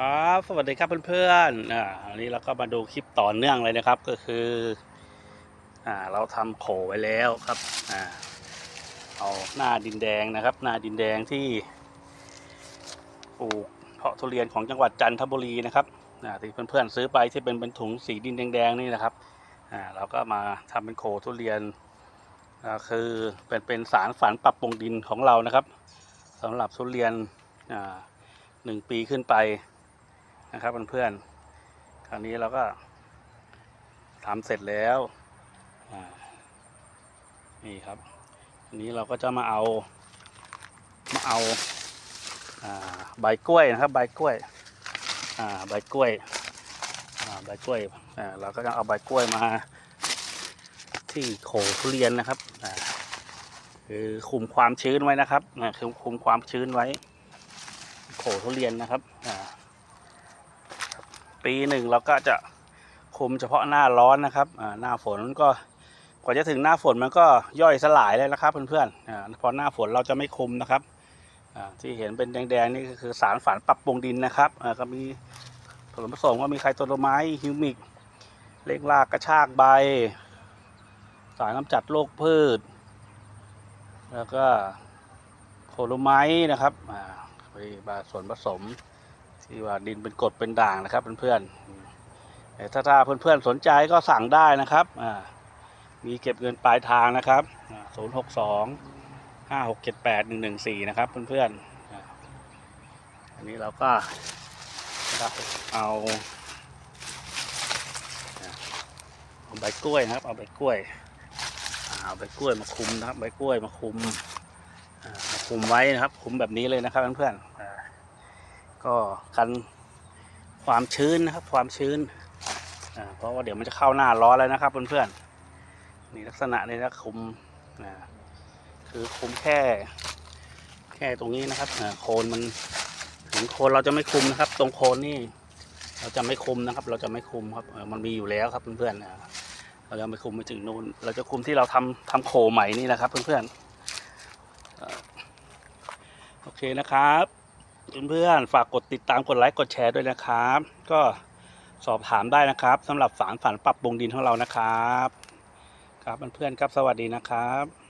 ครับสวัสดีครับเพื่อนๆอ่าวันนี้เราก็มาดูคลิปต่อเนื่องเลยนะครับก็คืออ่าเราทำโขไว้แล้วครับอ่าเอาหน้าดินแดงนะครับ หน้าดินแดงที่ปลูกเพาะทุเรียนของจังหวัดจันทบุรีนะครับอ่าที่เพื่อนๆซื้อไปที่เป็นเป็นถุงสีดินแดงๆนี่นะครับอ่าเราก็มาทำเป็นโขทุเรียนอ่าคือเป็นเป็นสารฝันปรับปรุงดินของเรานะครับสำหรับทุเรียนอ่าหนึ่งปีขึ้นไป นะครับเพื่อนๆ คราวนี้เราก็ทำเสร็จแล้วนี่ครับอันนี้เราก็จะมาเอามาเอาใบกล้วยนะครับ ใบกล้วยใบกล้วยใบกล้วยเราก็จะเอาใบกล้วยมา ที่โขทุเรียนนะครับคือคุมความชื้นไว้นะครับคือคุมความชื้นไว้ โขทุเรียนนะครับอ่า ปีหนึ่งเราก็จะคุมเฉพาะหน้าร้อนนะครับหน้าฝนก็กว่าจะถึงหน้าฝนมันก็ย่อยสลายเลยนะครับ เพื่อนๆพอหน้าฝนเราจะไม่คุมนะครับที่เห็นเป็นแดงๆนี่ก็คือสารฝานปรับปรุงดินนะครับก็มีส่วนผสมก็มีไคโตโลไมต์ฮิวมิกเร่งรากกระชากใบ สารกำจัดโรคพืช แล้วก็โคโลไมต์นะครับอ่าไปส่วนผสม ที่ว่าดินเป็นกรดเป็นด่างนะครับเพื่อนๆแต่ถ้าถ้าเพื่อนๆสนใจก็สั่งได้นะครับมีเก็บเงินปลายทางนะครับศูนย์หกสองห้าหกเจ็ดแปดหนึ่งหนึ่งสี่นะครับเพื่อนๆ อันนี้เราก็เอาเอาใบกล้วยนะครับ เอาใบกล้วยเอาใบกล้วยมาคุมนะครับ ใบกล้วยมาคุมมาคุมไว้นะครับ คุมแบบนี้เลยนะครับเพื่อนๆ ก็กันความชื้นนะครับ ความชื้นเพราะว่าเดี๋ยวมันจะเข้าหน้าร้อนแล้วนะครับเพื่อนๆนี่ลักษณะนี้นะคุมอ่าคือคุมแค่ แค่ตรงนี้นะครับโคนมันถึงโคนเราจะไม่คุมนะครับ ตรงโคนนี่เราจะไม่คุมนะครับ เราจะไม่คุมครับมันมีอยู่แล้วครับเพื่อนๆเราจะไม่คุมไปถึงนู่นเราจะคุมที่เราทำทำโคใหม่นี่นะครับ เพื่อนๆโอเคนะครับ เพื่อนๆฝากกดติดตามกดไลค์กดแชร์ด้วยนะครับ ก็สอบถามได้นะครับสำหรับฝานฝันปรับปรุงดินของเรานะครับ ครับเพื่อนๆครับสวัสดีนะครับ